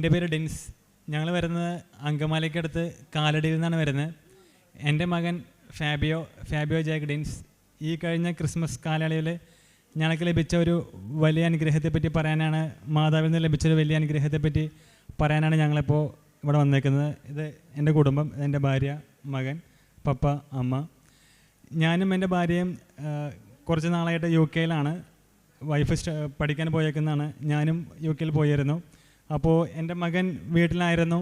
എന്റെ പേര് ഡെൻസ്. ഞങ്ങൾ വരുന്നത് അങ്കമാലിക്കടുത്ത് കാലടിയിൽ നിന്നാണ് വരുന്നത്. എന്റെ മകൻ ഫാബിയോ ഫാബിയോ ജാക്ക് ഡെൻസ്. ഈ കഴിഞ്ഞ ക്രിസ്മസ് കാലയളവിൽ ഞങ്ങൾക്ക് ലഭിച്ച ഒരു വലിയ അനുഗ്രഹത്തെപ്പറ്റി പറയാനാണ് മാതാവിൽ നിന്ന് ലഭിച്ചൊരു വലിയ അനുഗ്രഹത്തെപ്പറ്റി പറയാനാണ് ഞങ്ങളിപ്പോൾ ഇവിടെ വന്നേക്കുന്നത്. ഇത് എന്റെ കുടുംബം എന്റെ ഭാര്യ മകൻ പപ്പ അമ്മ. ഞാനും എന്റെ ഭാര്യയും കുറച്ച് നാളായിട്ട് യു കെയിലാണ്. വൈഫ് പഠിക്കാൻ പോയേക്കുന്നതാണ്. ഞാനും യു കെയിൽ പോയിരുന്നു. അപ്പോൾ എന്റെ മകൻ വീട്ടിലായിരുന്നു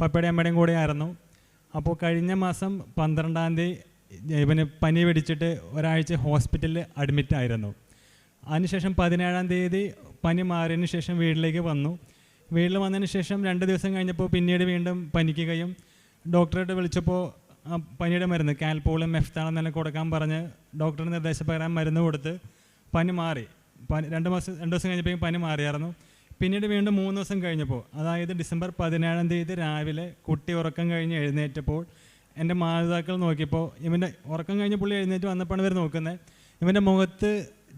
പപ്പയുടെ അമ്മയുടെയും കൂടെ ആയിരുന്നു അപ്പോൾ കഴിഞ്ഞ മാസം പന്ത്രണ്ടാം തീയതി ഇവന് പനി പിടിച്ചിട്ട് ഒരാഴ്ച ഹോസ്പിറ്റലിൽ അഡ്മിറ്റ് ആയിരുന്നു. അതിനുശേഷം പതിനേഴാം തീയതി പനി മാറിയതിന് ശേഷം വീട്ടിലേക്ക് വന്നു. വീട്ടിൽ വന്നതിന് ശേഷം രണ്ട് ദിവസം കഴിഞ്ഞപ്പോൾ പിന്നീട് വീണ്ടും പനിക്കുകയും ഡോക്ടറെ വിളിച്ചപ്പോൾ പനിയുടെ മരുന്ന് കാൽപോളും മെഫ്താളും തന്നെ കൊടുക്കാൻ പറഞ്ഞ് ഡോക്ടറുടെ നിർദ്ദേശപ്രകാരം മരുന്ന് കൊടുത്ത് പനി മാറി. പനി രണ്ട് മാസം രണ്ട് ദിവസം കഴിഞ്ഞപ്പോഴേക്കും പനി മാറിയായിരുന്നു. പിന്നീട് വീണ്ടും മൂന്ന് ദിവസം കഴിഞ്ഞപ്പോൾ അതായത് ഡിസംബർ പതിനേഴാം തീയതി രാവിലെ കുട്ടി ഉറക്കം കഴിഞ്ഞ് എഴുന്നേറ്റപ്പോൾ എന്റെ മാതാക്കൾ നോക്കിയപ്പോൾ ഇവന്റെ ഉറക്കം കഴിഞ്ഞ് പുള്ളി എഴുന്നേറ്റ് വന്നപ്പോഴാണ് ഇവർ നോക്കുന്നത്. ഇവന്റെ മുഖത്ത്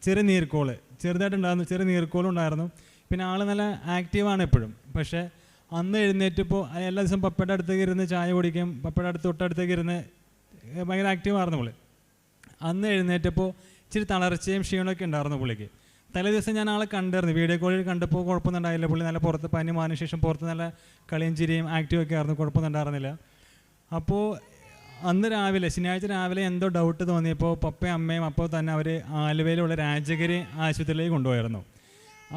ചെറിയ നീർക്കോൾ ചെറുതായിട്ടുണ്ടായിരുന്നു ചെറിയ നീർക്കോളും ഉണ്ടായിരുന്നു. പിന്നെ ആൾ നല്ല ആക്റ്റീവാണ് എപ്പോഴും. പക്ഷേ അന്ന് എഴുന്നേറ്റപ്പോൾ എല്ലാ ദിവസവും പപ്പയുടെ അടുത്തേക്ക് ഇരുന്ന് ചായ കുടിക്കും പപ്പയുടെ അടുത്ത് തൊട്ടടുത്തേക്ക് ഇരുന്ന് ഭയങ്കര ആക്റ്റീവായിരുന്നു പുള്ളി. അന്ന് എഴുന്നേറ്റപ്പോൾ ഇച്ചിരി തളർച്ചയും ക്ഷീണമൊക്കെ ഉണ്ടായിരുന്നു പുള്ളിക്ക്. തലേ ദിവസം ഞാൻ ആളെ കണ്ടായിരുന്നു വീഡിയോ കോളിൽ കണ്ടപ്പോൾ കുഴപ്പമൊന്നും ഉണ്ടായില്ല. പുള്ളി നല്ല പുറത്ത് പനി മാറിന് ശേഷം പുറത്ത് നല്ല കളിയും ചിരിയും ആക്റ്റീവ് ഒക്കെ ആയിരുന്നു. കുഴപ്പമൊന്നും ഉണ്ടായിരുന്നില്ല. അപ്പോൾ അന്ന് രാവിലെ ശനിയാഴ്ച രാവിലെ എന്തോ ഡൗട്ട് തോന്നിയപ്പോൾ പപ്പയും അമ്മയും അപ്പോൾ തന്നെ അവർ ആലുവയിലുള്ള രാജഗിരി ആശുപത്രിയിലേക്ക് കൊണ്ടുപോയിരുന്നു.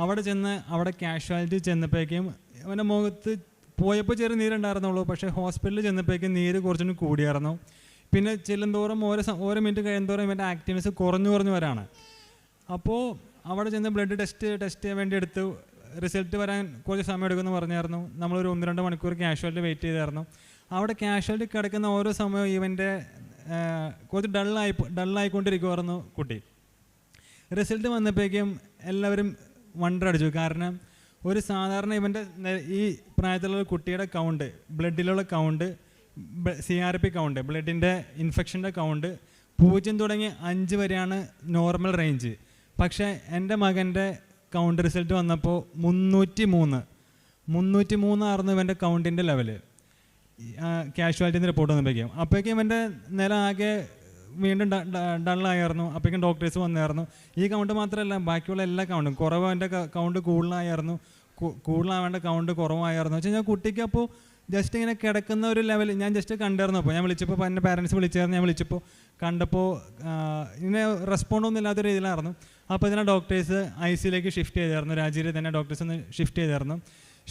അവിടെ ചെന്ന് അവിടെ കാഷ്വാലിറ്റി ചെന്നപ്പോഴേക്കും അവന്റെ മുഖത്ത് പോയപ്പോൾ ചെറിയ നീരുണ്ടായിരുന്നുള്ളൂ. പക്ഷേ ഹോസ്പിറ്റലിൽ ചെന്നപ്പോഴേക്കും നീര് കുറച്ചും കൂടിയായിരുന്നു. പിന്നെ ചെല്ലുന്തോറും ഓരോ ഓരോ മിനിറ്റ് കഴിയുന്തോറും ഇവന്റെ ആക്ടിവിറ്റീസ് കുറഞ്ഞു കുറഞ്ഞു വരാണ്. അപ്പോൾ അവിടെ ചെന്ന് ബ്ലഡ് ടെസ്റ്റ് ടെസ്റ്റ് ചെയ്യാൻ വേണ്ടി എടുത്തു റിസൾട്ട് വരാൻ കുറച്ച് സമയം എടുക്കുമെന്ന് പറഞ്ഞായിരുന്നു. നമ്മളൊരു ഒന്ന് രണ്ട് മണിക്കൂർ ക്യാഷ്വാലിറ്റി വെയിറ്റ് ചെയ്തായിരുന്നു. അവിടെ ക്യാഷ്വാലിറ്റി കിടക്കുന്ന ഓരോ സമയവും ഇവന്റെ കുറച്ച് ഡള്ളായി ഡള്ളായിക്കൊണ്ടിരിക്കുമായിരുന്നു കുട്ടി. റിസൾട്ട് വന്നപ്പോഴേക്കും എല്ലാവരും വണ്ടർ അടിച്ചു. കാരണം ഒരു സാധാരണ ഇവന്റെ ഈ പ്രായത്തിലുള്ള കുട്ടിയുടെ count ബ്ലഡിലുള്ള count C R P count ബ്ലഡിന്റെ ഇൻഫെക്ഷന്റെ കൗണ്ട് പൂജ്യം തുടങ്ങി അഞ്ച് വരെയാണ് നോർമൽ റേഞ്ച് പക്ഷേ എന്റെ മകന്റെ കൗണ്ട് റിസൾട്ട് വന്നപ്പോൾ മുന്നൂറ്റി മൂന്ന് മുന്നൂറ്റി മൂന്നായിരുന്നു ഇവന്റെ കൗണ്ടിന്റെ ലെവൽ കാഷ്വാലിറ്റി റിപ്പോർട്ട് വന്നപ്പോഴേക്കും. അപ്പോഴേക്കും ഇവന്റെ നില ആകെ വീണ്ടും ഡള്ളായിരുന്നു അപ്പോഴേക്കും ഡോക്ടേഴ്സ് വന്നായിരുന്നു. ഈ കൗണ്ട് മാത്രമല്ല ബാക്കിയുള്ള എല്ലാ കൗണ്ടും കുറവ് അവന്റെ കൗണ്ട് കൂടുതലായിരുന്നു. കൂടുതലാവേണ്ട കൗണ്ട് കുറവായിരുന്നു. വെച്ചാൽ ഞാൻ കുട്ടിക്ക് അപ്പോൾ ജസ്റ്റ് ഇങ്ങനെ കിടക്കുന്ന ഒരു ലെവൽ ഞാൻ ജസ്റ്റ് കണ്ടായിരുന്നു അപ്പോൾ. ഞാൻ വിളിച്ചപ്പോൾ എന്റെ പാരൻസ് വിളിച്ചായിരുന്നു. ഞാൻ വിളിച്ചപ്പോൾ കണ്ടപ്പോൾ ഇങ്ങനെ റെസ്പോണ്ട് ഒന്നും ഇല്ലാത്ത രീതിയിലായിരുന്നു. അപ്പോൾ ഇതിനെ ഡോക്ടേഴ്സ് ഐ സിയിലേക്ക് ഷിഫ്റ്റ് ചെയ്തായിരുന്നു. രാജ്യയിൽ തന്നെ ഡോക്ടേഴ്സ് ഒന്ന് ഷിഫ്റ്റ് ചെയ്തായിരുന്നു.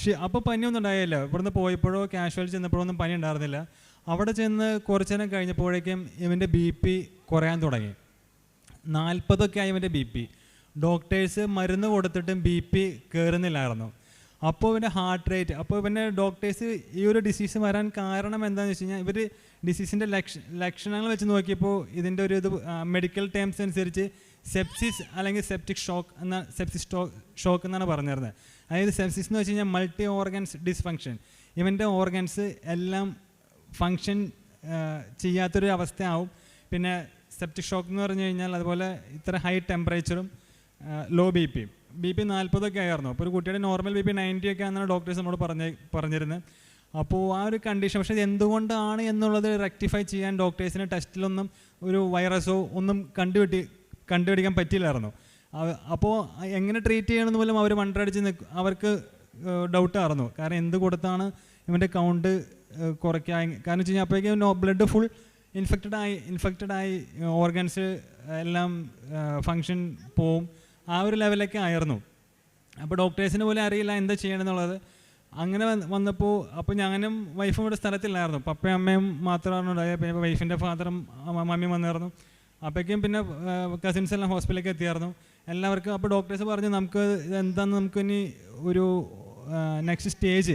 ഷി അപ്പോൾ പനിയൊന്നും ഉണ്ടായില്ല. ഇവിടുന്ന് പോയപ്പോഴോ കാഷ്വാലിറ്റി ചെന്നപ്പോഴോ ഒന്നും പനി ഉണ്ടായിരുന്നില്ല. അവിടെ ചെന്ന് കുറച്ച് നേരം കഴിഞ്ഞപ്പോഴേക്കും ഇവന്റെ ബി പി കുറയാൻ തുടങ്ങി. നാൽപ്പതൊക്കെ ആയി ഇവന്റെ ബി പി ഡോക്ടേഴ്സ് മരുന്ന് കൊടുത്തിട്ടും ബി പി കയറുന്നില്ലായിരുന്നു അപ്പോൾ ഇവന്റെ ഹാർട്ട് റേറ്റ് അപ്പോൾ ഇവന്റെ ഡോക്ടേഴ്സ് ഈ ഒരു ഡിസീസ് വരാൻ കാരണം എന്താണെന്ന് വെച്ച് കഴിഞ്ഞാൽ ഇവർ ഡിസീസിന്റെ ലക്ഷ ലക്ഷണങ്ങൾ വെച്ച് നോക്കിയപ്പോൾ ഇതിന്റെ ഒരു ഇത് മെഡിക്കൽ ടേംസ് അനുസരിച്ച് സെപ്സിസ് അല്ലെങ്കിൽ സെപ്റ്റിക് ഷോക്ക് എന്ന സെപ്സിസ് ഷോക്ക് എന്നാണ് പറഞ്ഞിരുന്നത്. അതായത് സെപ്സിസ് എന്ന് വെച്ച് കഴിഞ്ഞാൽ മൾട്ടി ഓർഗൻസ് ഡിസ്ഫങ്ഷൻ ഇവന്റെ ഓർഗൻസ് എല്ലാം ഫങ്ഷൻ ചെയ്യാത്തൊരു അവസ്ഥയാവും. പിന്നെ സെപ്റ്റിക് ഷോക്ക് എന്ന് പറഞ്ഞു കഴിഞ്ഞാൽ അതുപോലെ ഇത്ര ഹൈ ടെമ്പറേച്ചറും ലോ ബി പിയും ബി പി നാൽപ്പതൊക്കെ ആയിരുന്നു. അപ്പോൾ ഒരു കുട്ടിയുടെ നോർമൽ ബി പി നയന്റി ഒക്കെ ആണെന്നാണ് ഡോക്ടേഴ്സ് നമ്മോട് പറഞ്ഞ് പറഞ്ഞിരുന്നത്. അപ്പോൾ ആ ഒരു കണ്ടീഷൻ പക്ഷേ എന്തുകൊണ്ടാണ് എന്നുള്ളത് റെക്ടിഫൈ ചെയ്യാൻ ഡോക്ടേഴ്സിന് ടെസ്റ്റിലൊന്നും ഒരു വൈറസോ ഒന്നും കണ്ടുപിടി കണ്ടുപിടിക്കാൻ പറ്റില്ലായിരുന്നു അവ- അപ്പോൾ എങ്ങനെ ട്രീറ്റ് ചെയ്യണമെന്ന് പോലും അവർ മണ്ടടിച്ച് നിൽക്കും അവർക്ക് ഡൗട്ടായിരുന്നു കാരണം എന്ത് കൊടുത്താണ് ഇവന്റെ കൗണ്ട് കുറയ്ക്കാൻ? കാരണം വെച്ച് കഴിഞ്ഞാൽ അപ്പോഴേക്കും ബ്ലഡ് ഫുൾ ഇൻഫെക്റ്റഡ് ആയി ഇൻഫെക്റ്റഡ് ആയി ഓർഗൻസ് എല്ലാം ഫങ്ഷൻ പോവും. ആ ഒരു ലെവലൊക്കെ ആയിരുന്നു. അപ്പോൾ ഡോക്ടേഴ്സിന് പോലും അറിയില്ല എന്താ ചെയ്യണമെന്നുള്ളത് അങ്ങനെ വന്നപ്പോൾ അപ്പോൾ ഞാനും വൈഫും ഇവിടെ സ്ഥലത്തില്ലായിരുന്നു. പപ്പയും അമ്മയും മാത്രമാണ് ഉണ്ടായത്. പിന്നെ വൈഫിന്റെ ഫാദറും മമ്മിയും വന്നായിരുന്നു അപ്പോഴേക്കും പിന്നെ കസിൻസ് എല്ലാം ഹോസ്പിറ്റലിലേക്ക് എത്തിയായിരുന്നു. എല്ലാവർക്കും അപ്പോൾ ഡോക്ടേഴ്സ് പറഞ്ഞു നമുക്ക് എന്താന്ന് നമുക്ക് ഇനി ഒരു നെക്സ്റ്റ് സ്റ്റേജ്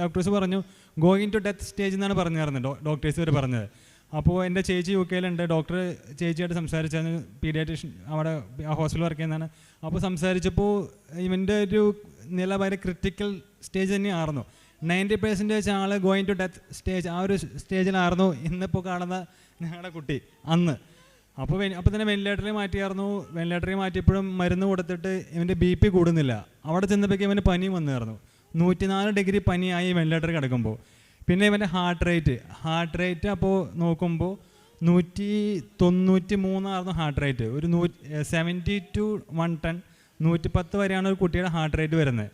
ഡോക്ടേഴ്സ് പറഞ്ഞു ഗോയിങ് ടു ഡെത്ത് സ്റ്റേജ് എന്നാണ് പറഞ്ഞായിരുന്നത് ഡോക്ടേഴ്സ് ഇവർ പറഞ്ഞത്. അപ്പോൾ എന്റെ ചേച്ചി യു കെയിലുണ്ട് ഡോക്ടർ ചേച്ചിയായിട്ട് സംസാരിച്ചാണ് പീഡിയാട്രീഷ്യൻ അവിടെ ആ ഹോസ്പിറ്റലിൽ വർക്ക് ചെയ്യുന്നതാണ്. അപ്പോൾ സംസാരിച്ചപ്പോൾ ഇവന്റെ ഒരു നില ഭയങ്കര ക്രിട്ടിക്കൽ സ്റ്റേജ് തന്നെയായിരുന്നു. നയന്റി പെർസെന്റേജ് ആൾ ഗോയിങ് ടു ഡെത്ത് സ്റ്റേജ് ആ ഒരു സ്റ്റേജിലായിരുന്നു ഇന്നിപ്പോൾ കാണുന്ന ഞങ്ങളുടെ കുട്ടി അന്ന്. അപ്പോൾ അപ്പോൾ തന്നെ വെന്റിലേറ്ററിൽ മാറ്റിയായിരുന്നു വെന്റിലേറ്ററിൽ മാറ്റിയപ്പോഴും മരുന്ന് കൊടുത്തിട്ട് ഇവന്റെ ബി പി കൂടുന്നില്ല. അവിടെ ചെന്നപ്പോഴേക്കും ഇവന് പനിയും വന്നായിരുന്നു നൂറ്റിനാല് ഡിഗ്രി പനിയായി വെന്റിലേറ്റർ കിടക്കുമ്പോൾ പിന്നെ ഇവന്റെ ഹാർട്ട് റേറ്റ് ഹാർട്ട് റേറ്റ് അപ്പോൾ നോക്കുമ്പോൾ നൂറ്റി തൊണ്ണൂറ്റി മൂന്നായിരുന്നു ഹാർട്ട് റേറ്റ് ഒരു നൂ സെവന്റി ടു വൺ ടെൻ നൂറ്റി പത്ത് വരെയാണ് ഒരു കുട്ടിയുടെ ഹാർട്ട് റേറ്റ് വരുന്നത്.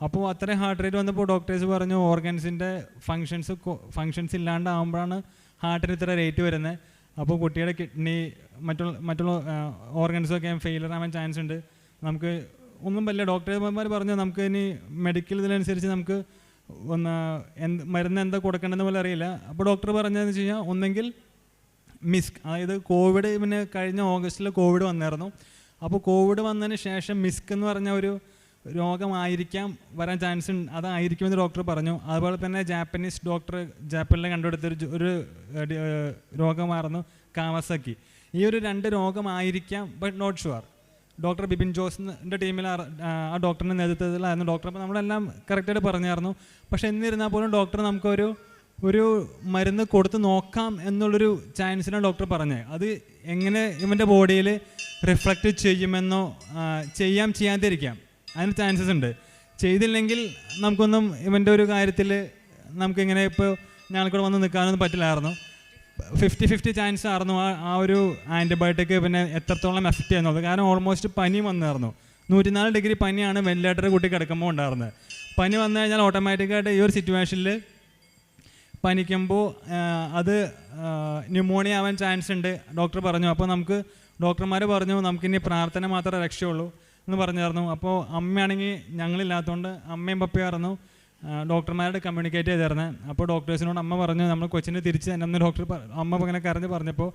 അപ്പോൾ അത്രയും ഹാർട്ട് റേറ്റ് വന്നപ്പോൾ ഡോക്ടേഴ്സ് പറഞ്ഞു ഓർഗൻസിന്റെ ഫങ്ഷൻസ് ഫങ്ഷൻസ് ഇല്ലാണ്ടാകുമ്പോഴാണ് ഹാർട്ടിന് ഇത്ര റേറ്റ് വരുന്നത്. അപ്പോൾ കുട്ടിയുടെ കിഡ്നി മറ്റുള്ള മറ്റുള്ള ഓർഗൻസൊക്കെ ഫെയിലർ ആവാൻ ചാൻസ് ഉണ്ട്. നമുക്ക് ഒന്നും വലിയ ഡോക്ടർമാർ പറഞ്ഞു നമുക്ക് ഇനി മെഡിക്കൽ ഇതിനനുസരിച്ച് നമുക്ക് ഒന്ന് എന്ത് മരുന്ന് എന്താ കൊടുക്കേണ്ടതെന്ന് പോലെ അറിയില്ല. അപ്പോൾ ഡോക്ടർ പറഞ്ഞതെന്ന് വെച്ച് കഴിഞ്ഞാൽ ഒന്നെങ്കിൽ മിസ്ക് അതായത് കോവിഡ് പിന്നെ കഴിഞ്ഞ ഓഗസ്റ്റിൽ കോവിഡ് വന്നായിരുന്നു. അപ്പോൾ കോവിഡ് വന്നതിന് ശേഷം മിസ്ക് എന്ന് പറഞ്ഞ ഒരു രോഗമായിരിക്കാം വരാൻ ചാൻസ് ഉണ്ട്. അതായിരിക്കുമെന്ന് ഡോക്ടർ പറഞ്ഞു. അതുപോലെ തന്നെ ജാപ്പനീസ് ഡോക്ടർ ജാപ്പനിലെ കണ്ടുപിടുത്തൊരു ഒരു രോഗമായിരുന്നു കാവസക്കി ഈ ഒരു രണ്ട് രോഗമായിരിക്കാം but not sure doctor Bipin ജോസിന്റെ ടീമിൽ ആ ഡോക്ടറിന്റെ നേതൃത്വത്തിലായിരുന്നു ഡോക്ടർ അപ്പോൾ നമ്മളെല്ലാം കറക്റ്റായിട്ട് പറഞ്ഞായിരുന്നു. പക്ഷേ എന്നിരുന്നാൽ പോലും ഡോക്ടർ നമുക്കൊരു ഒരു മരുന്ന് കൊടുത്ത് നോക്കാം എന്നുള്ളൊരു ചാൻസിനാണ് ഡോക്ടർ പറഞ്ഞത്. അത് എങ്ങനെ ഇവന്റെ ബോഡിയിൽ റിഫ്ലക്റ്റ് ചെയ്യുമെന്നോ ചെയ്യാം ചെയ്യാതിരിക്കാം. അതിന് ചാൻസസ് ഉണ്ട്. ചെയ്തില്ലെങ്കിൽ നമുക്കൊന്നും ഇവന്റെ ഒരു കാര്യത്തിൽ നമുക്കിങ്ങനെ ഇപ്പോൾ ഞങ്ങൾക്കൂടെ വന്ന് നിൽക്കാനൊന്നും പറ്റില്ലായിരുന്നു. ഫിഫ്റ്റി ഫിഫ്റ്റി ചാൻസ് ആയിരുന്നു ആ ആ ഒരു ആന്റിബയോട്ടിക് പിന്നെ എത്രത്തോളം എഫക്റ്റ് ചെയ്യുന്നത്. കാരണം ഓൾമോസ്റ്റ് പനി വന്നായിരുന്നു. നൂറ്റിനാല് ഡിഗ്രി പനിയാണ് വെന്റിലേറ്റർ കുട്ടി കിടക്കുമ്പോൾ ഉണ്ടായിരുന്നത്. പനി വന്നു കഴിഞ്ഞാൽ ഓട്ടോമാറ്റിക്കായിട്ട് ഈ ഒരു സിറ്റുവേഷനിൽ പനിക്കുമ്പോൾ അത് ന്യൂമോണിയ ആവാൻ ചാൻസ് ഉണ്ട്. ഡോക്ടർ പറഞ്ഞു. അപ്പോൾ നമുക്ക് ഡോക്ടർമാർ പറഞ്ഞു നമുക്കിനി പ്രാർത്ഥന മാത്രമേ രക്ഷയുള്ളൂ എന്ന് പറഞ്ഞായിരുന്നു. അപ്പോൾ അമ്മയാണെങ്കിൽ ഞങ്ങളില്ലാത്തതുകൊണ്ട് അമ്മയും പപ്പയായിരുന്നു ഡോക്ടർമാരോട് കമ്മ്യൂണിക്കേറ്റ് ചെയ്തിരുന്നത് അപ്പോൾ ഡോക്ടേഴ്സിനോട് അമ്മ പറഞ്ഞു നമ്മൾ കൊച്ചിനെ തിരിച്ച് തന്നെ ഡോക്ടർ അമ്മ ഇങ്ങനെ കരഞ്ഞ് പറഞ്ഞപ്പോൾ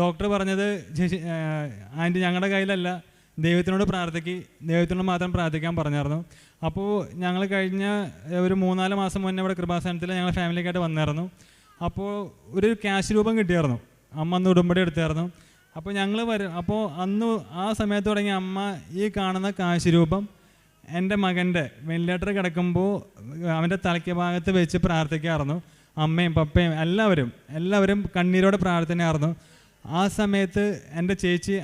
ഡോക്ടർ പറഞ്ഞത് ചേച്ചി ആന്റി ഞങ്ങളുടെ കയ്യിലല്ല. ദൈവത്തിനോട് പ്രാർത്ഥിക്കി. ദൈവത്തിനോട് മാത്രം പ്രാർത്ഥിക്കാൻ പറഞ്ഞായിരുന്നു. അപ്പോൾ ഞങ്ങൾ കഴിഞ്ഞ ഒരു മൂന്നാൽ മാസം മുന്നേ ഇവിടെ കൃപാസനത്തിൽ ഞങ്ങൾ ഫാമിലിക്കായിട്ട് വന്നായിരുന്നു. അപ്പോൾ ഒരു ക്യാഷ് രൂപം കിട്ടിയായിരുന്നു. അമ്മ അന്ന് ഉടമ്പടി എടുത്തായിരുന്നു. അപ്പോൾ ഞങ്ങൾ വരും അപ്പോൾ അന്ന് ആ സമയത്ത് തുടങ്ങി അമ്മ ഈ കാണുന്ന കാശിരൂപം എന്റെ മകന്റെ വെന്റിലേറ്റർ കിടക്കുമ്പോൾ അവന്റെ തലയ്ക്ക് ഭാഗത്ത് വെച്ച് പ്രാർത്ഥിക്കാറുന്നു. അമ്മയും പപ്പയും എല്ലാവരും എല്ലാവരും കണ്ണീരോടെ പ്രാർത്ഥനയായിരുന്നു ആ സമയത്ത് എന്റെ ചേച്ചി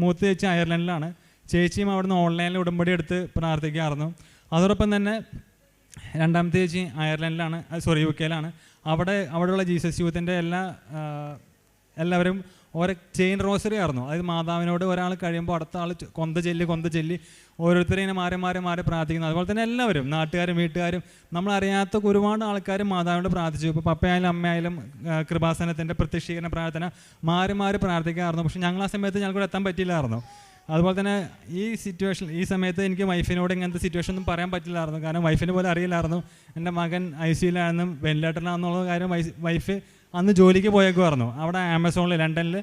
മൂത്ത ചേച്ചി അയർലൻഡിലാണ്. ചേച്ചിയും അവിടുന്ന് ഓൺലൈനിൽ ഉടമ്പടി എടുത്ത് പ്രാർത്ഥിക്കാറുന്നു. അതോടൊപ്പം തന്നെ രണ്ടാമത്തെ ചേച്ചി അയർലൻഡിലാണ് സോറി യു കെയിലാണ്. അവിടെ അവിടെയുള്ള ജീസസ് യൂത്തിന്റെ എല്ലാ എല്ലാവരും ഓരോ ചെയിൻ റോസറി ആയിരുന്നു. അതായത് മാതാവിനോട് ഒരാൾ കഴിയുമ്പോൾ അടുത്ത ആൾ കൊന്ത ചെല്ലി കൊന്ത ചെല്ലി ഓരോരുത്തരെയും മാറി മാറി മാറി പ്രാർത്ഥിക്കുന്നു. അതുപോലെ തന്നെ എല്ലാവരും നാട്ടുകാരും വീട്ടുകാരും നമ്മളറിയാത്ത ഒരുപാട് ആൾക്കാരും മാതാവിനോട് പ്രാർത്ഥിച്ചു. ഇപ്പോൾ പപ്പയായാലും അമ്മയായാലും കൃപാസനത്തിന്റെ പ്രത്യക്ഷീകരണ പ്രാർത്ഥന മാറി മാറി പ്രാർത്ഥിക്കാറുണ്ട്. പക്ഷേ ഞങ്ങൾ ആ സമയത്ത് ഞങ്ങൾക്കൂടെ എത്താൻ പറ്റില്ലായിരുന്നു. അതുപോലെ തന്നെ ഈ സിറ്റുവേഷൻ ഈ സമയത്ത് എനിക്ക് വൈഫിനോട് ഇങ്ങനത്തെ സിറ്റുവേഷൻ ഒന്നും പറയാൻ പറ്റില്ലായിരുന്നു. കാരണം വൈഫിന് പോലെ അറിയില്ലായിരുന്നു. എന്റെ മകൻ ഐ സിയിലാണെന്നും വെന്റിലേറ്ററിലാണെന്നുള്ള കാര്യം വൈഫ് അന്ന് ജോലിക്ക് പോയേക്കുമായിരുന്നു അവിടെ ആമസോണിൽ ലണ്ടനിൽ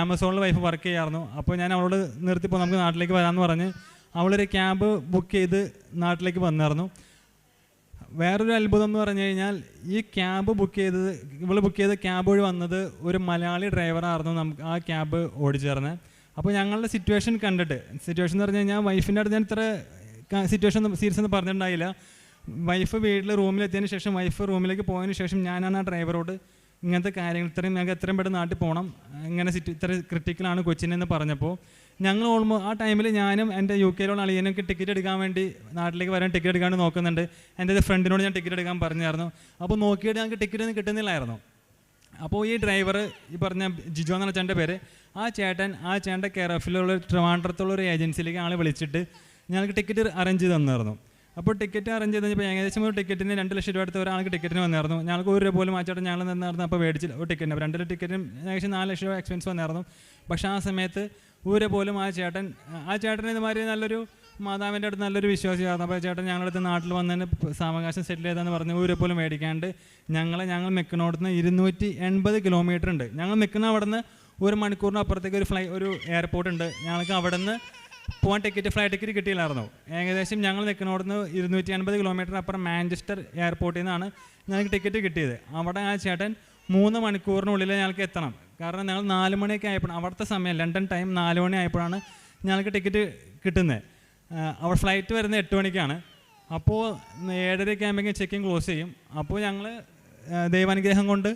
ആമസോണിൽ വൈഫ് വർക്ക് ചെയ്യായിരുന്നു. അപ്പോൾ ഞാൻ അവളോട് നിർത്തിപ്പോൾ നമുക്ക് നാട്ടിലേക്ക് വരാമെന്ന് പറഞ്ഞ് അവളൊരു ക്യാബ് ബുക്ക് ചെയ്ത് നാട്ടിലേക്ക് വന്നായിരുന്നു. വേറൊരു അത്ഭുതം എന്ന് പറഞ്ഞു കഴിഞ്ഞാൽ ഈ ക്യാബ് ബുക്ക് ചെയ്തത് ഇവൾ ബുക്ക് ചെയ്ത ക്യാബ് വഴി വന്നത് ഒരു മലയാളി ഡ്രൈവറായിരുന്നു നമുക്ക് ആ ക്യാബ് ഓടിച്ചേർന്നത് അപ്പോൾ ഞങ്ങളുടെ സിറ്റുവേഷൻ കണ്ടിട്ട് സിറ്റുവേഷൻ എന്ന് പറഞ്ഞു കഴിഞ്ഞാൽ വൈഫിന്റെ അടുത്ത് ഞാൻ ഇത്ര സിറ്റുവേഷൻ സീരിയസ് ഒന്നും പറഞ്ഞിട്ടുണ്ടായില്ല. വൈഫ് വീട്ടിൽ റൂമിലെത്തിയതിന് ശേഷം വൈഫ് റൂമിലേക്ക് പോയതിന് ശേഷം ഞാനാണ് ആ ഡ്രൈവറോട് ഇങ്ങനത്തെ കാര്യങ്ങൾ ഇത്രയും ഞങ്ങൾക്ക് എത്രയും പെട്ടെന്ന് നാട്ടിൽ പോകണം ഇങ്ങനെ സിറ്റി ഇത്ര ക്രിട്ടിക്കലാണ് കൊച്ചിനെന്ന് പറഞ്ഞപ്പോൾ ഞങ്ങൾ ഓൾമോ ആ ടൈമിൽ ഞാനും എന്റെ യു കെയിലുള്ള അളിയനൊക്കെ ടിക്കറ്റ് എടുക്കാൻ വേണ്ടി നാട്ടിലേക്ക് വരാൻ ടിക്കറ്റ് എടുക്കാൻ നോക്കുന്നുണ്ട്. എന്റെ ഒരു ഫ്രണ്ടിനോട് ഞാൻ ടിക്കറ്റ് എടുക്കാൻ പറഞ്ഞായിരുന്നു. അപ്പോൾ നോക്കിയിട്ട് ഞങ്ങൾക്ക് ടിക്കറ്റ് ഒന്നും കിട്ടുന്നില്ലായിരുന്നു. അപ്പോൾ ഈ ഡ്രൈവർ ഈ പറഞ്ഞ ജിജോ എന്ന് ചേട്ടന്റെ പേര് ആ ചേട്ടൻ ആ ചേട്ടന്റെ കെയർ ഓഫിലുള്ള ട്രിവാൻഡ്രത്തുള്ള ഒരു ഏജൻസിയിലേക്ക് ആളെ വിളിച്ചിട്ട് ഞങ്ങൾക്ക് ടിക്കറ്റ് അറേഞ്ച് ചെയ്ത് തന്നായിരുന്നു അപ്പോൾ ടിക്കറ്റ് അറേഞ്ച് ചെയ്ത് കഴിഞ്ഞപ്പോൾ ഏകദേശം ഒരു ടിക്കറ്റിന് രണ്ട് ലക്ഷം രൂപ എടുത്ത ഒരാൾക്ക് ടിക്കറ്റിന് വന്നായിരുന്നു. ഞങ്ങൾക്ക് ഒരു രൂപ പോലും മാറ്റം ഞങ്ങൾ നിന്നായിരുന്നു അപ്പോൾ മേടിച്ചില്ല ഒരു ടിക്കറ്റിന് അപ്പോൾ രണ്ടര ടിക്കറ്റിനും ഏകദേശം നാല് ലക്ഷം രൂപ എക്സ്പെൻസ് വന്നായിരുന്നു. പക്ഷേ ആ സമയത്ത് ഒരു പോലും ആ ചേട്ടൻ ആ ചേട്ടൻ ഇതുമാതിരി നല്ലൊരു മാതാവിന്റെ അടുത്ത് നല്ലൊരു വിശ്വാസിയായിരുന്നു. അപ്പോൾ ചേട്ടൻ ഞങ്ങളുടെ അടുത്ത് നാട്ടിൽ വന്നതിന് സാവകാശം സെറ്റിൽ ചെയ്തെന്ന് പറഞ്ഞ് ഒരു പോലും മേടിക്കാണ്ട് ഞങ്ങളെ ഞങ്ങൾ നിൽക്കുന്നിടത്ത് നിന്ന് ഇരുന്നൂറ്റി എൺപത് കിലോമീറ്റർ ഉണ്ട്. ഞങ്ങൾ നിൽക്കുന്ന അവിടെ നിന്ന് ഒരു മണിക്കൂറിന് അപ്പുറത്തേക്ക് ഒരു ഫ്ലൈ ഒരു എയർപോർട്ട് ഉണ്ട്. ഞങ്ങൾക്ക് അവിടെ നിന്ന് പോകാൻ ടിക്കറ്റ് ഫ്ലൈറ്റ് ടിക്കറ്റ് കിട്ടിയില്ലായിരുന്നു. ഏകദേശം ഞങ്ങൾ നിൽക്കുന്നിടത്ത് ഇരുന്നൂറ്റി അൻപത് കിലോമീറ്റർ അപ്പുറം മാഞ്ചസ്റ്റർ എയർപോർട്ടിൽ നിന്നാണ് ഞങ്ങൾക്ക് ടിക്കറ്റ് കിട്ടിയത്. അവിടെ ആ ചേട്ടൻ മൂന്ന് മണിക്കൂറിനുള്ളിൽ ഞങ്ങൾക്ക് എത്തണം. കാരണം ഞങ്ങൾ നാല് മണിയൊക്കെ ആയപ്പോൾ അവിടുത്തെ സമയം ലണ്ടൻ ടൈം നാല് മണി ആയപ്പോഴാണ് ഞങ്ങൾക്ക് ടിക്കറ്റ് കിട്ടുന്നത്. അവിടെ ഫ്ലൈറ്റ് വരുന്നത് എട്ട് മണിക്കാണ്. അപ്പോൾ ഏഴരയൊക്കെ ആകുമ്പോഴേക്കും ചെക്കിങ് ക്ലോസ് ചെയ്യും. അപ്പോൾ ഞങ്ങൾ ദൈവാനുഗ്രഹം കൊണ്ട്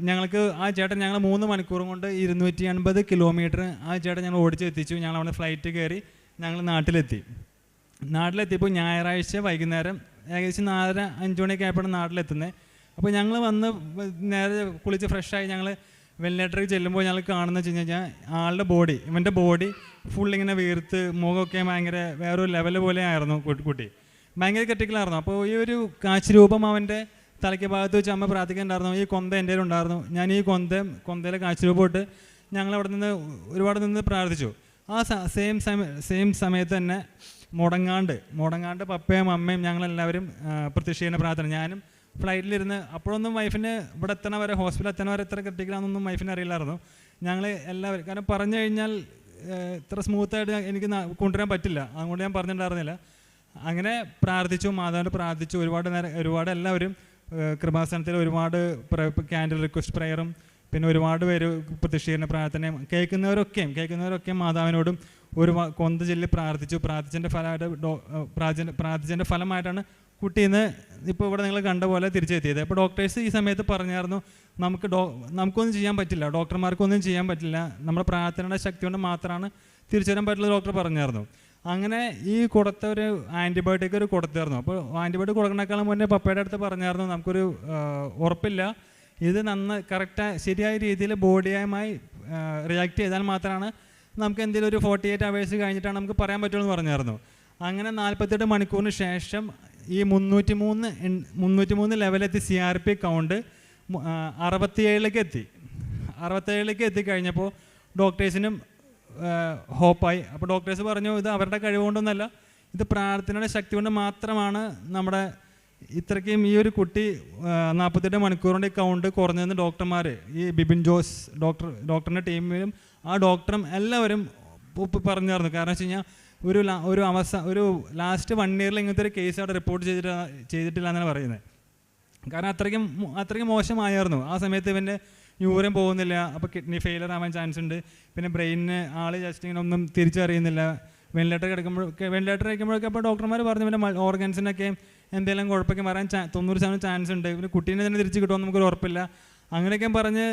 ഞങ്ങൾക്ക് ആ ചേട്ടൻ ഞങ്ങൾ മൂന്ന് മണിക്കൂറും കൊണ്ട് ഇരുന്നൂറ്റി അൻപത് കിലോമീറ്റർ ആ ചേട്ടൻ ഞങ്ങൾ ഓടിച്ചെത്തിച്ചു. ഞങ്ങൾ അവിടെ ഫ്ലൈറ്റ് കയറി ഞങ്ങൾ നാട്ടിലെത്തി. നാട്ടിലെത്തിയപ്പോൾ ഞായറാഴ്ച വൈകുന്നേരം ഏകദേശം നാലര അഞ്ച് മണിയൊക്കെ ആയപ്പോഴാണ് നാട്ടിലെത്തുന്നത്. അപ്പോൾ ഞങ്ങൾ വന്ന് നേരെ കുളിച്ച് ഫ്രഷായി ഞങ്ങൾ വെന്റിലേറ്ററിൽ ചെല്ലുമ്പോൾ ഞങ്ങൾ കാണുന്നത് വെച്ച് കഴിഞ്ഞാൽ ആളുടെ ബോഡി ഇവന്റെ ബോഡി ഫുൾ ഇങ്ങനെ വീർത്ത് മുഖമൊക്കെ ഭയങ്കര വേറൊരു ലെവൽ പോലെ ആയിരുന്നു കുട്ടി. ഭയങ്കര ക്രിട്ടിക്കലായിരുന്നു അപ്പോൾ ഈ ഒരു കാശ് രൂപം അവന്റെ തലയ്ക്ക് ഭാഗത്ത് വെച്ച് അമ്മ പ്രാർത്ഥിക്കുന്നുണ്ടായിരുന്നു ഈ കൊന്ത എന്റെ ഉണ്ടായിരുന്നു. ഞാൻ ഈ കൊന്ത കൊന്തയിലെ കാഴ്ചയിൽ പോയിട്ട് ഞങ്ങൾ അവിടെ നിന്ന് ഒരുപാട് നിന്ന് പ്രാർത്ഥിച്ചു. ആ സെയിം സമയ സെയിം സമയത്ത് തന്നെ മുടങ്ങാണ്ട് മുടങ്ങാണ്ട് പപ്പയും അമ്മയും ഞങ്ങളെല്ലാവരും പ്രത്യക്ഷ പ്രത്യക്ഷീകരണ പ്രാർത്ഥന. ഞാനും ഫ്ലൈറ്റിലിരുന്ന് അപ്പോഴൊന്നും വൈഫിന് ഇവിടെ എത്തണ വരെ ഹോസ്പിറ്റലിൽ എത്തണ വരെ എത്ര ക്രിട്ടിക്കലാണെന്നൊന്നും വൈഫിന് അറിയില്ലായിരുന്നു. ഞങ്ങൾ എല്ലാവരും കാരണം പറഞ്ഞു കഴിഞ്ഞാൽ ഇത്ര സ്മൂത്തായിട്ട് എനിക്ക് കൊണ്ടുവരാൻ പറ്റില്ല. അതുകൊണ്ട് ഞാൻ പറഞ്ഞിട്ടുണ്ടായിരുന്നില്ല. അങ്ങനെ പ്രാർത്ഥിച്ചു മാതാവിന്റെ പ്രാർത്ഥിച്ചു. ഒരുപാട് നേരം ഒരുപാട് എല്ലാവരും കൃപാസനത്തിൽ ഒരുപാട് ക്യാൻഡിൽ റിക്വസ്റ്റ് പ്രയറും പിന്നെ ഒരുപാട് പേര് പ്രതിഷ്ഠീകരണ പ്രാർത്ഥനയും കേൾക്കുന്നവരൊക്കെയും കേൾക്കുന്നവരൊക്കെയും മാതാവിനോടും ഒരു കൊന്ത ചൊല്ലി പ്രാർത്ഥിച്ചു. പ്രാർത്ഥിച്ചതിന്റെ ഫലമായിട്ട് പ്രാർത്ഥിച്ചതിന്റെ ഫലമായിട്ടാണ് കുട്ടി ഇന്ന് ഇപ്പോൾ ഇവിടെ നിങ്ങൾ കണ്ട പോലെ തിരിച്ചെത്തിയത്. അപ്പോൾ ഡോക്ടേഴ്സ് ഈ സമയത്ത് പറഞ്ഞായിരുന്നു നമുക്ക് ഡോ നമുക്കൊന്നും ചെയ്യാൻ പറ്റില്ല. ഡോക്ടർമാർക്കൊന്നും ചെയ്യാൻ പറ്റില്ല. നമ്മുടെ പ്രാർത്ഥനയുടെ ശക്തി കൊണ്ട് മാത്രമാണ് തിരിച്ചു വരാൻ പറ്റുള്ള ഡോക്ടർ പറഞ്ഞായിരുന്നു. അങ്ങനെ ഈ കൊടുത്ത ഒരു ആന്റിബയോട്ടിക് ഒരു കൊടുത്തായിരുന്നു അപ്പോൾ ആന്റിബയോട്ടിക് കൊടുക്കണേക്കാളും മുന്നേ പപ്പയുടെ അടുത്ത് പറഞ്ഞായിരുന്നു നമുക്കൊരു ഉറപ്പില്ല. ഇത് നന്ന കറക്റ്റ് ശരിയായ രീതിയിൽ ബോഡിയുമായി റിയാക്ട് ചെയ്താൽ മാത്രമാണ് നമുക്ക് എന്തെങ്കിലും ഒരു ഫോർട്ടി എയ്റ്റ് അവേഴ്സ് കഴിഞ്ഞിട്ടാണ് നമുക്ക് പറയാൻ പറ്റുള്ളൂ എന്ന് പറഞ്ഞായിരുന്നു. അങ്ങനെ നാൽപ്പത്തെട്ട് മണിക്കൂറിന് ശേഷം ഈ മുന്നൂറ്റി മൂന്ന് മുന്നൂറ്റി മൂന്ന് ലെവലെത്തി സി ആർ പി കൗണ്ട് അറുപത്തിയേഴിലേക്ക് എത്തി. അറുപത്തേഴിലേക്ക് എത്തിക്കഴിഞ്ഞപ്പോൾ ഡോക്ടേഴ്സിനും ഹോപ്പായി. അപ്പോൾ ഡോക്ടേഴ്സ് പറഞ്ഞു ഇത് അവരുടെ കഴിവുകൊണ്ടൊന്നല്ല ഇത് പ്രാർത്ഥനയുടെ ശക്തി കൊണ്ട് മാത്രമാണ് നമ്മുടെ ഇത്രയ്ക്കും ഈ ഒരു കുട്ടി നാൽപ്പത്തെട്ട് മണിക്കൂറിന്റെ കൊണ്ട് കുറഞ്ഞതെന്ന് ഡോക്ടർമാർ ഈ ബിബിൻ ജോസ് ഡോക്ടർ ഡോക്ടറിന്റെ ടീമിലും ആ ഡോക്ടറും എല്ലാവരും പറഞ്ഞു തരുന്നു കാരണം വെച്ച് കഴിഞ്ഞാൽ ഒരു ഒരു അവസ ഒരു ലാസ്റ്റ് വൺ ഇയറിൽ ഇങ്ങനത്തെ ഒരു കേസ് അവിടെ റിപ്പോർട്ട് ചെയ്തിട്ട് ചെയ്തിട്ടില്ല എന്നാണ് പറയുന്നത്. കാരണം അത്രയ്ക്കും അത്രയ്ക്കും മോശമായിരുന്നു. ആ സമയത്ത് ഇവന്റെ യൂറിൻ പോകുന്നില്ല അപ്പോൾ കിഡ്നി ഫെയിലർ ആവാൻ ചാൻസ് ഉണ്ട്. പിന്നെ ബ്രെയിനിന് ആൾ ജസ്റ്റ് ഇങ്ങനെ ഒന്നും തിരിച്ചറിയുന്നില്ല. വെന്റിലേറ്റർ കിടക്കുമ്പോഴൊക്കെ വെന്റിലേറ്റർ കഴിക്കുമ്പോഴൊക്കെ അപ്പോൾ ഡോക്ടർമാർ പറഞ്ഞു പിന്നെ ഓർഗൻസിനൊക്കെ എന്തെങ്കിലും കുഴപ്പമൊക്കെ വരാൻ ചാ തൊണ്ണൂറ് ശതമാനം ചാൻസ് ഉണ്ട്. പിന്നെ കുട്ടീനെ തന്നെ തിരിച്ച് കിട്ടുമെന്ന് നമുക്കൊരു ഉറപ്പില്ല. അങ്ങനെയൊക്കെ പറഞ്ഞ്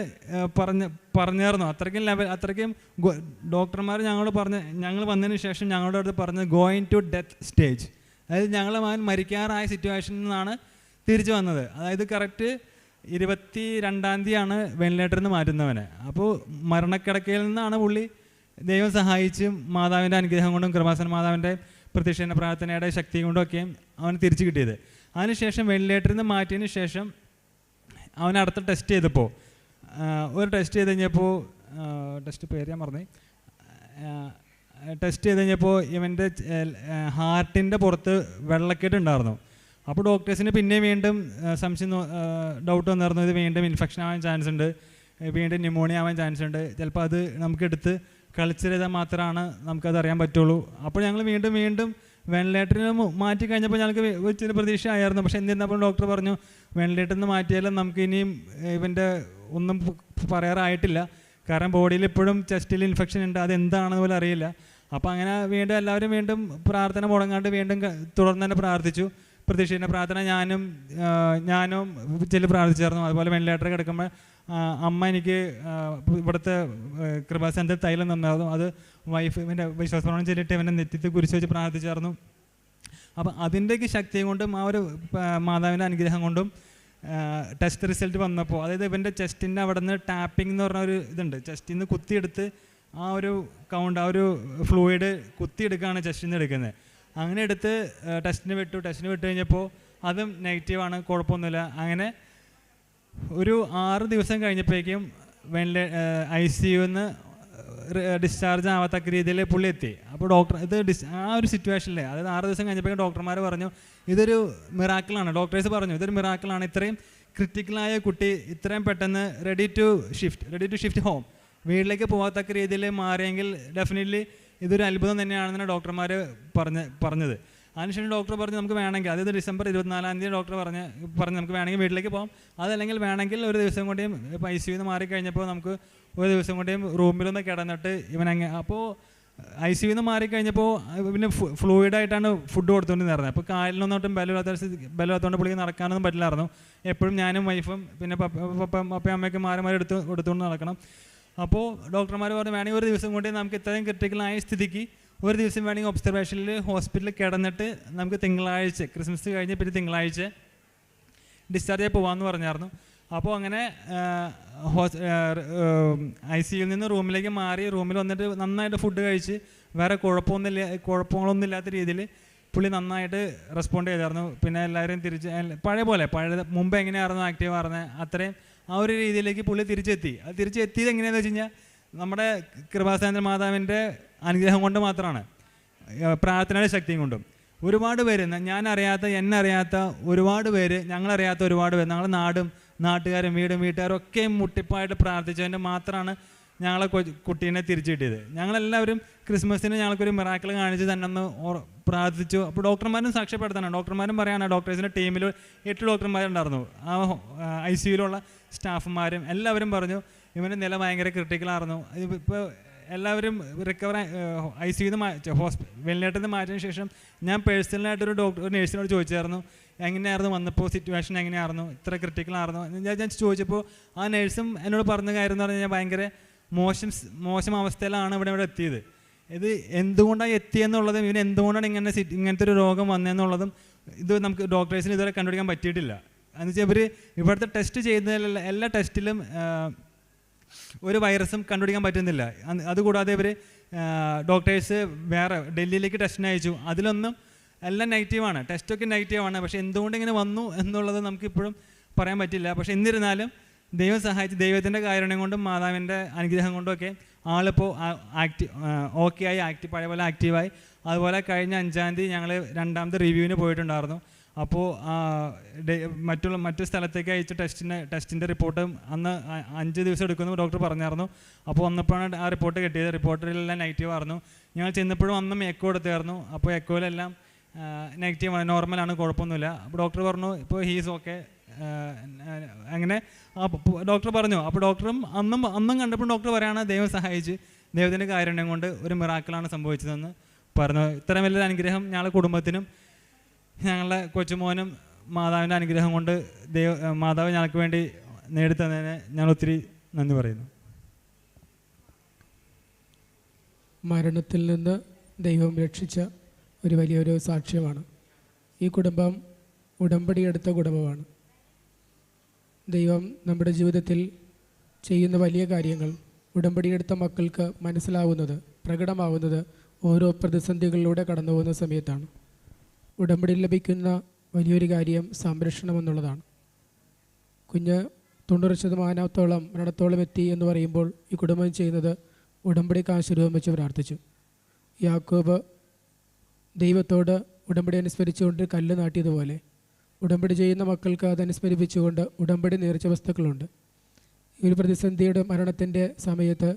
പറഞ്ഞ് പറഞ്ഞായിരുന്നു. അത്രയ്ക്കും ലെവൽ അത്രയ്ക്കും ഡോക്ടർമാർ ഞങ്ങളോട് പറഞ്ഞ് ഞങ്ങൾ വന്നതിന് ശേഷം ഞങ്ങളുടെ അടുത്ത് പറഞ്ഞ് ഗോയിങ് ടു ഡെത്ത് സ്റ്റേജ് അതായത് ഞങ്ങളെ മകൻ മരിക്കാറായ സിറ്റുവേഷനിൽ നിന്നാണ് തിരിച്ചു വന്നത്. അതായത് കറക്റ്റ് ഇരുപത്തി രണ്ടാം തീയതിയാണ് വെന്റിലേറ്ററിൽ നിന്ന് മാറ്റുന്നവനെ. അപ്പോൾ മരണക്കിടക്കയിൽ നിന്നാണ് പുള്ളി ദൈവം സഹായിച്ചും മാതാവിന്റെ അനുഗ്രഹം കൊണ്ടും കൃപാസന മാതാവിന്റെ പ്രതിഷേധ പ്രാർത്ഥനയുടെ ശക്തി കൊണ്ടൊക്കെയും അവന് തിരിച്ചു കിട്ടിയത്. അതിനുശേഷം വെന്റിലേറ്ററിൽ നിന്ന് മാറ്റിയതിന് ശേഷം അവൻ അടുത്ത ടെസ്റ്റ് ചെയ്തപ്പോൾ ഒരു ടെസ്റ്റ് ചെയ്ത് കഴിഞ്ഞപ്പോൾ ടെസ്റ്റ് പേര് ഞാൻ പറഞ്ഞു ടെസ്റ്റ് ചെയ്ത് കഴിഞ്ഞപ്പോൾ ഇവന്റെ ഹാർട്ടിന്റെ പുറത്ത് വെള്ളക്കെട്ട് ഉണ്ടായിരുന്നു. അപ്പോൾ ഡോക്ടേഴ്സിന് പിന്നെ വീണ്ടും സംശയം ഡൗട്ട് വന്നിരുന്നു ഇത് വീണ്ടും ഇൻഫെക്ഷൻ ആവാൻ ചാൻസ് ഉണ്ട്. വീണ്ടും ന്യൂമോണിയ ആവാൻ ചാൻസ് ഉണ്ട്. ചിലപ്പോൾ അത് നമുക്കെടുത്ത് ചെയ്താൽ മാത്രമാണ് നമുക്കത് അറിയാൻ പറ്റുള്ളൂ. അപ്പോൾ ഞങ്ങൾ വീണ്ടും വീണ്ടും വെന്റിലേറ്ററിന് മാറ്റി കഴിഞ്ഞപ്പോൾ ഞങ്ങൾക്ക് ഇച്ചിരി പ്രതീക്ഷ ആയിരുന്നു പക്ഷേ എന്തിരുന്നപ്പോൾ ഡോക്ടർ പറഞ്ഞു വെന്റിലേറ്ററിൽ നിന്ന് മാറ്റിയാലും നമുക്ക് ഇനിയും ഇവന്റെ ഒന്നും പറയാറായിട്ടില്ല. കാരണം ബോഡിയിൽ ഇപ്പോഴും ചെസ്റ്റിൽ ഇൻഫെക്ഷൻ ഉണ്ട്. അത് എന്താണെന്ന് പോലും അറിയില്ല. അപ്പോൾ അങ്ങനെ വീണ്ടും എല്ലാവരും വീണ്ടും പ്രാർത്ഥന മുടങ്ങാണ്ട് വീണ്ടും തുടർന്ന് തന്നെ പ്രാർത്ഥിച്ചു. പ്രതീക്ഷിക്കുന്ന പ്രാർത്ഥന ഞാനും ഞാനും ചെല്ലി പ്രാർത്ഥിച്ചായിരുന്നു. അതുപോലെ വെന്റിലേറ്റർ കിടക്കുമ്പോൾ അമ്മ എനിക്ക് ഇവിടുത്തെ കൃപാസനത്തിൽ തൈലം തന്നായിരുന്നു. അത് വൈഫ് ഇവന്റെ വിശ്വാസപ്രമാണം ചെല്ലിട്ട് ഇവന്റെ നെറ്റിത്ത് കുരിശ് വെച്ച് പ്രാർത്ഥിച്ചായിരുന്നു. അപ്പം അതിന്റെയൊക്കെ ശക്തി കൊണ്ടും ആ ഒരു മാതാവിന്റെ അനുഗ്രഹം കൊണ്ടും ടെസ്റ്റ് റിസൾട്ട് വന്നപ്പോൾ അതായത് ഇവന്റെ ചെസ്റ്റിന്റെ അവിടെ നിന്ന് ടാപ്പിംഗ് എന്ന് പറഞ്ഞ ഒരു ഇതുണ്ട്. ചെസ്റ്റിൽ നിന്ന് കുത്തിയെടുത്ത് ആ ഒരു കൗണ്ട് ആ ഒരു ഫ്ലൂയിഡ് കുത്തിയെടുക്കുകയാണ് ചെസ്റ്റിൽ നിന്ന് എടുക്കുന്നത്. അങ്ങനെ എടുത്ത് ടെസ്റ്റിന് വിട്ടു. ടെസ്റ്റിന് വിട്ട് കഴിഞ്ഞപ്പോൾ അതും നെഗറ്റീവാണ് കുഴപ്പമൊന്നുമില്ല. അങ്ങനെ ഒരു ആറ് ദിവസം കഴിഞ്ഞപ്പോഴേക്കും വെന്റിലേ ഐ സി യുന്ന് ഡിസ്ചാർജ് ആവാത്തക്ക രീതിയിൽ പുള്ളി എത്തി. അപ്പോൾ ഡോക്ടർ ഇത് ഡിസ് ആ ഒരു സിറ്റുവേഷനിൽ അതായത് ആറ് ദിവസം കഴിഞ്ഞപ്പോഴേക്കും ഡോക്ടർമാർ പറഞ്ഞു ഇതൊരു മിറാക്കിളാണ് ഡോക്ടേഴ്സ് പറഞ്ഞു ഇതൊരു മിറാക്കിളാണ് ഇത്രയും ക്രിറ്റിക്കലായ കുട്ടി ഇത്രയും പെട്ടെന്ന് ready to shift ready to shift home വീട്ടിലേക്ക് പോകാത്തക്ക രീതിയിൽ മാറിയെങ്കിൽ ഡെഫിനറ്റ്ലി ഇതൊരു അത്ഭുതം തന്നെയാണെന്നാണ് ഡോക്ടർമാർ പറഞ്ഞ് പറഞ്ഞത്. അതിനുശേഷം ഡോക്ടർ പറഞ്ഞു നമുക്ക് വേണമെങ്കിൽ അതായത് ഡിസംബർ ഇരുപത്തിനാലാം തീയതി ഡോക്ടർ പറഞ്ഞ് പറഞ്ഞ് നമുക്ക് വേണമെങ്കിൽ വീട്ടിലേക്ക് പോകാം. അതല്ലെങ്കിൽ വേണമെങ്കിൽ ഒരു ദിവസം കൊണ്ടേയും ഇപ്പോൾ ഐ മാരി കഴിഞ്ഞപ്പോൾ നമുക്ക് ഒരു ദിവസം കൊണ്ടേയും റൂമിലൊന്ന് കിടന്നിട്ട് ഇവൻ അപ്പോൾ ഐ സിയുന്ന് മാറിക്കഴിഞ്ഞപ്പോൾ പിന്നെ ഫ്ലൂയിഡായിട്ടാണ് ഫുഡ് കൊടുത്തുകൊണ്ടിരുന്നത് അപ്പോൾ കാലിനൊന്നോട്ടും ബലമില്ലാത്ത ബലമില്ലാത്തതുകൊണ്ട് പുള്ളിക്ക് നടക്കാനൊന്നും പറ്റില്ലായിരുന്നു. എപ്പോഴും ഞാനും വൈഫും പിന്നെ പപ്പ പപ്പയും അമ്മയൊക്കെ മാറി മാറി എടുത്ത് എടുത്തുകൊണ്ട് നടക്കണം. അപ്പോൾ ഡോക്ടർമാർ പറഞ്ഞു വേണമെങ്കിൽ ഒരു ദിവസം കൊണ്ട് നമുക്ക് ഇത്രയും ക്രിട്ടിക്കൽ ആയ സ്ഥിതിക്ക് ഒരു ദിവസം വേണമെങ്കിൽ ഒബ്സർവേഷനിൽ ഹോസ്പിറ്റലിൽ കിടന്നിട്ട് നമുക്ക് തിങ്കളാഴ്ച ക്രിസ്മസ് കഴിഞ്ഞ് പിന്നെ തിങ്കളാഴ്ച ഡിസ്ചാർജ് ആയി പോകാമെന്ന് പറഞ്ഞായിരുന്നു. അപ്പോൾ അങ്ങനെ ഹോസ് ഐ സിയിൽ നിന്ന് റൂമിലേക്ക് മാറി റൂമിൽ വന്നിട്ട് നന്നായിട്ട് ഫുഡ് കഴിച്ച് വേറെ കുഴപ്പമൊന്നുമില്ല കുഴപ്പങ്ങളൊന്നും ഇല്ലാത്ത രീതിയിൽ പുള്ളി നന്നായിട്ട് റെസ്പോണ്ട് ചെയ്തായിരുന്നു. പിന്നെ എല്ലാവരും തിരിച്ച് പഴയ പോലെ പഴയ മുമ്പ് എങ്ങനെയായിരുന്നു ആക്റ്റീവ് ആയിരുന്നത് അത്രയും ആ ഒരു രീതിയിലേക്ക് പുള്ളി തിരിച്ചെത്തി. അത് തിരിച്ചെത്തിയത് എങ്ങനെയാണെന്ന് വെച്ച് കഴിഞ്ഞാൽ നമ്മുടെ കൃപാസേന്ദ്ര മാതാവിന്റെ അനുഗ്രഹം കൊണ്ട് മാത്രമാണ്. പ്രാർത്ഥനയുടെ ശക്തിയും കൊണ്ടും. ഒരുപാട് പേര് ഞാൻ അറിയാത്ത അറിയാത്ത ഒരുപാട് പേര് ഞങ്ങളറിയാത്ത ഒരുപാട് പേര് ഞങ്ങളുടെ നാടും നാട്ടുകാരും വീടും വീട്ടുകാരും ഒക്കെ മുട്ടിപ്പായിട്ട് പ്രാർത്ഥിച്ചതിന്റെ മാത്രമാണ് ഞങ്ങളെ കുട്ടീനെ തിരിച്ചു കിട്ടിയത് ഞങ്ങളെല്ലാവരും ക്രിസ്മസിന് ഞങ്ങൾക്കൊരു മിറാക്കിൾ കാണിച്ച് തന്നെ ഒന്ന് പ്രാർത്ഥിച്ചു. അപ്പോൾ ഡോക്ടർമാരും സാക്ഷ്യപ്പെടുത്താനാണ്. ഡോക്ടർമാരും പറയാനാണ് ഡോക്ടേഴ്സിന്റെ ടീമിൽ എട്ട് ഡോക്ടർമാരുണ്ടായിരുന്നു ആ ഐ സിയുലുള്ള സ്റ്റാഫുമാരും എല്ലാവരും പറഞ്ഞു ഇവന്റെ നില ഭയങ്കര ക്രിട്ടിക്കലായിരുന്നു ഇപ്പോൾ എല്ലാവരും റിക്കവർ ഐ സിയിൽ നിന്ന് ഹോസ്പിറ്റൽ വെള്ളിനാട്ടിൽ നിന്ന് മാറ്റിയതിന് ശേഷം ഞാൻ പേഴ്സണലായിട്ടൊരു ഡോക്ടർ ഒരു നേഴ്സിനോട് ചോദിച്ചായിരുന്നു എങ്ങനെയായിരുന്നു? വന്നപ്പോൾ സിറ്റുവേഷൻ എങ്ങനെയായിരുന്നു? ഇത്ര ക്രിട്ടിക്കലായിരുന്നു ഞാൻ ഞാൻ ചോദിച്ചപ്പോൾ ആ നേഴ്സും എന്നോട് പറഞ്ഞ കാര്യം എന്ന് പറഞ്ഞു കഴിഞ്ഞാൽ ഭയങ്കര മോശം മോശം അവസ്ഥയിലാണ് ഇവിടെ ഇവിടെ എത്തിയത്. ഇത് എന്തുകൊണ്ടാണ് എത്തിയെന്നുള്ളതും ഇവന് എന്തുകൊണ്ടാണ് ഇങ്ങനെ ഇങ്ങനത്തെ ഒരു രോഗം വന്നതെന്നുള്ളതും ഇത് നമുക്ക് ഡോക്ടേഴ്സിന് ഇതുവരെ കണ്ടുപിടിക്കാൻ പറ്റിയിട്ടില്ല. എന്ന് വെച്ചാൽ ഇവർ ഇവിടുത്തെ ടെസ്റ്റ് ചെയ്യുന്നതിലുള്ള എല്ലാ ടെസ്റ്റിലും ഒരു വൈറസും കണ്ടുപിടിക്കാൻ പറ്റുന്നില്ല. അതുകൂടാതെ ഇവർ ഡോക്ടേഴ്സ് വേറെ ഡൽഹിയിലേക്ക് ടെസ്റ്റിന് അയച്ചു. അതിലൊന്നും എല്ലാം നെഗറ്റീവാണ് ടെസ്റ്റൊക്കെ നെഗറ്റീവാണ് പക്ഷേ എന്തുകൊണ്ട് ഇങ്ങനെ വന്നു എന്നുള്ളത് നമുക്കിപ്പോഴും പറയാൻ പറ്റില്ല. പക്ഷേ എന്നിരുന്നാലും ദൈവം സഹായിച്ച് ദൈവത്തിന്റെ കാരുണ്യം കൊണ്ടും മാതാവിന്റെ അനുഗ്രഹം കൊണ്ടുമൊക്കെ ആളിപ്പോൾ ആക്റ്റീവ് ഓക്കെ ആയി ആക്റ്റീവ് പഴയ പോലെ ആക്റ്റീവായി അതുപോലെ കഴിഞ്ഞ അഞ്ചാം തീയതി ഞങ്ങൾ രണ്ടാമത്തെ റിവ്യൂവിന് പോയിട്ടുണ്ടായിരുന്നു. അപ്പോൾ മറ്റുള്ള മറ്റു സ്ഥലത്തേക്ക് അയച്ച ടെസ്റ്റിന്റെ ടെസ്റ്റിന്റെ റിപ്പോർട്ട് അന്ന് അഞ്ച് ദിവസം എടുക്കുമെന്ന് ഡോക്ടർ പറഞ്ഞായിരുന്നു. അപ്പോൾ വന്നപ്പോഴാണ് ആ റിപ്പോർട്ട് കിട്ടിയത്. റിപ്പോർട്ടിലെല്ലാം നെഗറ്റീവ് ആയിരുന്നു. ഞങ്ങൾ ചെന്നപ്പോഴും അന്നും എക്കോ എടുത്തായിരുന്നു. അപ്പോൾ എക്കോയിലെല്ലാം നെഗറ്റീവാണ് നോർമലാണ് കുഴപ്പമൊന്നുമില്ല. അപ്പോൾ ഡോക്ടർ പറഞ്ഞു ഇപ്പോൾ ഹീസ് ഓക്കെ അങ്ങനെ ഡോക്ടർ പറഞ്ഞു. അപ്പോൾ ഡോക്ടറും അന്നും അന്നും കണ്ടപ്പോൾ ഡോക്ടർ പറയാണ് ദൈവം സഹായിച്ച്. ദൈവത്തിന്റെ കാരുണ്യം കൊണ്ട് ഒരു മിറാക്കിളാണ് സംഭവിച്ചതെന്ന് പറഞ്ഞു. ഇത്രയും വലിയൊരു അനുഗ്രഹം ഞങ്ങളുടെ കുടുംബത്തിനും ഞങ്ങളുടെ കൊച്ചുമോനും മാതാവിന്റെ അനുഗ്രഹം കൊണ്ട് ദൈവ മാതാവ് ഞങ്ങൾക്ക് വേണ്ടി നേടിത്തന്നതിന് ഞാൻ ഒത്തിരി നന്ദി പറയുന്നു. മരണത്തിൽ നിന്ന് ദൈവം രക്ഷിച്ച ഒരു വലിയൊരു സാക്ഷ്യമാണ്. ഈ കുടുംബം ഉടമ്പടിയെടുത്ത കുടുംബമാണ്. ദൈവം നമ്മുടെ ജീവിതത്തിൽ ചെയ്യുന്ന വലിയ കാര്യങ്ങൾ ഉടമ്പടി എടുത്ത മക്കൾക്ക് മനസ്സിലാവുന്നത് പ്രകടമാവുന്നത് ഓരോ പ്രതിസന്ധികളിലൂടെ കടന്നു പോകുന്ന സമയത്താണ്. ഉടമ്പടി ലഭിക്കുന്ന വലിയൊരു കാര്യം സംരക്ഷണം എന്നുള്ളതാണ്. കുഞ്ഞ് തൊണ്ണൂറ് ശതമാനത്തോളം മരണത്തോളം എത്തി എന്ന് പറയുമ്പോൾ ഈ കുടുംബം ചെയ്യുന്നത് ഉടമ്പടി കാശുരൂപം വെച്ച് പ്രാർത്ഥിച്ചു. യാക്കോബ് ദൈവത്തോട് ഉടമ്പടി അനുസ്മരിച്ചുകൊണ്ട് കല്ല് നാട്ടിയതുപോലെ ഉടമ്പടി ചെയ്യുന്ന മക്കൾക്ക് അതനുസ്മരിപ്പിച്ചുകൊണ്ട് ഉടമ്പടി നേർച്ച വസ്തുക്കളുണ്ട്. ഈ ഒരു പ്രതിസന്ധിയുടെ മരണത്തിന്റെ സമയത്ത്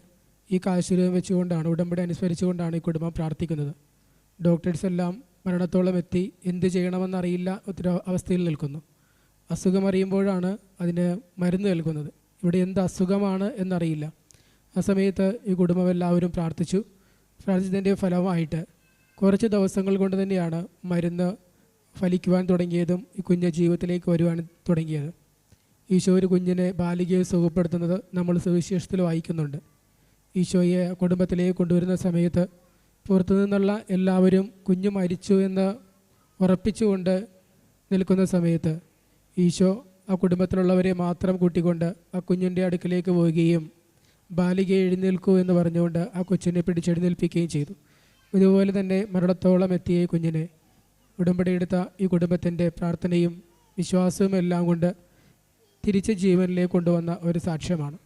ഈ കാശുരൂപം വെച്ചുകൊണ്ടാണ് ഉടമ്പടി അനുസ്മരിച്ചുകൊണ്ടാണ് ഈ കുടുംബം പ്രാർത്ഥിക്കുന്നത്. ഡോക്ടേഴ്സ് എല്ലാം മരണത്തോളം എത്തി എന്ത് ചെയ്യണമെന്നറിയില്ല ഒത്തിരി അവസ്ഥയിൽ നിൽക്കുന്നു. അസുഖം അറിയുമ്പോഴാണ് അതിന് മരുന്ന് നൽകുന്നത്. ഇവിടെ എന്ത് അസുഖമാണ് എന്നറിയില്ല. ആ സമയത്ത് ഈ കുടുംബം എല്ലാവരും പ്രാർത്ഥിച്ചു. പ്രാർത്ഥിച്ചതിന്റെ ഫലമായിട്ട് കുറച്ച് ദിവസങ്ങൾ കൊണ്ട് തന്നെയാണ് മരുന്ന് ഫലിക്കുവാൻ തുടങ്ങിയതും ഈ കുഞ്ഞ് ജീവിതത്തിലേക്ക് വരുവാൻ തുടങ്ങിയത്. ഈശോ ഒരു കുഞ്ഞിനെ ബാലികയെ സുഖപ്പെടുത്തുന്നത് നമ്മൾ സുവിശേഷത്തിൽ വായിക്കുന്നുണ്ട്. ഈശോയെ കുടുംബത്തിലേക്ക് കൊണ്ടുവരുന്ന സമയത്ത് പുറത്തു നിന്നുള്ള എല്ലാവരും കുഞ്ഞു മരിച്ചു എന്ന് ഉറപ്പിച്ചുകൊണ്ട് നിൽക്കുന്ന സമയത്ത് ഈശോ ആ കുടുംബത്തിലുള്ളവരെ മാത്രം കൂട്ടിക്കൊണ്ട് ആ കുഞ്ഞിന്റെ അടുക്കിലേക്ക് പോവുകയും ബാലിക എഴുന്നേൽക്കൂ എന്ന് പറഞ്ഞുകൊണ്ട് ആ കൊച്ചിനെ പിടിച്ചെഴുന്നേൽപ്പിക്കുകയും ചെയ്തു. ഇതുപോലെ തന്നെ മരണത്തോളം എത്തിയ കുഞ്ഞിനെ ഉടമ്പടി എടുത്ത ഈ കുടുംബത്തിന്റെ പ്രാർത്ഥനയും വിശ്വാസവും എല്ലാം കൊണ്ട് തിരിച്ച് ജീവനിലേക്ക് കൊണ്ടുവന്ന ഒരു സാക്ഷ്യമാണ്.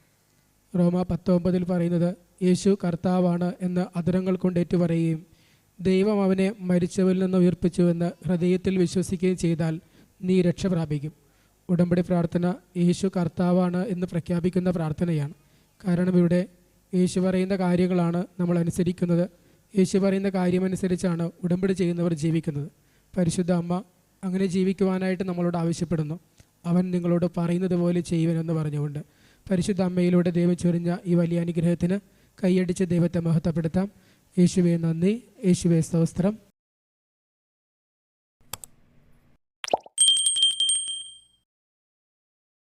റോമ പത്തൊമ്പതിൽ പറയുന്നത് യേശു കർത്താവാണ് എന്ന് അതിരങ്ങൾ കൊണ്ട് ഏറ്റുപറയുകയും ദൈവം അവനെ മരിച്ചവരിൽ നിന്ന് ഉയർപ്പിച്ചുവെന്ന് ഹൃദയത്തിൽ വിശ്വസിക്കുകയും ചെയ്താൽ നീ രക്ഷ പ്രാപിക്കും. ഉടമ്പടി പ്രാർത്ഥന യേശു കർത്താവാണ് എന്ന് പ്രഖ്യാപിക്കുന്ന പ്രാർത്ഥനയാണ്. കാരണം ഇവിടെ യേശു പറയുന്ന കാര്യങ്ങളാണ് നമ്മൾ അനുസരിക്കുന്നത്. യേശു പറയുന്ന കാര്യമനുസരിച്ചാണ് ഉടമ്പടി ചെയ്യുന്നവർ ജീവിക്കുന്നത്. പരിശുദ്ധ അമ്മ അങ്ങനെ ജീവിക്കുവാനായിട്ട് നമ്മളോട് ആവശ്യപ്പെടുന്നു. അവൻ നിങ്ങളോട് പറയുന്നത് പോലെ ചെയ്യുവനെന്ന് പറഞ്ഞുകൊണ്ട് പരിശുദ്ധ അമ്മയിലൂടെ ദൈവം ചൊരിഞ്ഞ ഈ വലിയ അനുഗ്രഹത്തിന് കൈയടിച്ച് ദൈവത്തെ മഹത്വപ്പെടുത്താം. യേശുവെ നന്ദി. യേശുവെ സ്തോത്രം.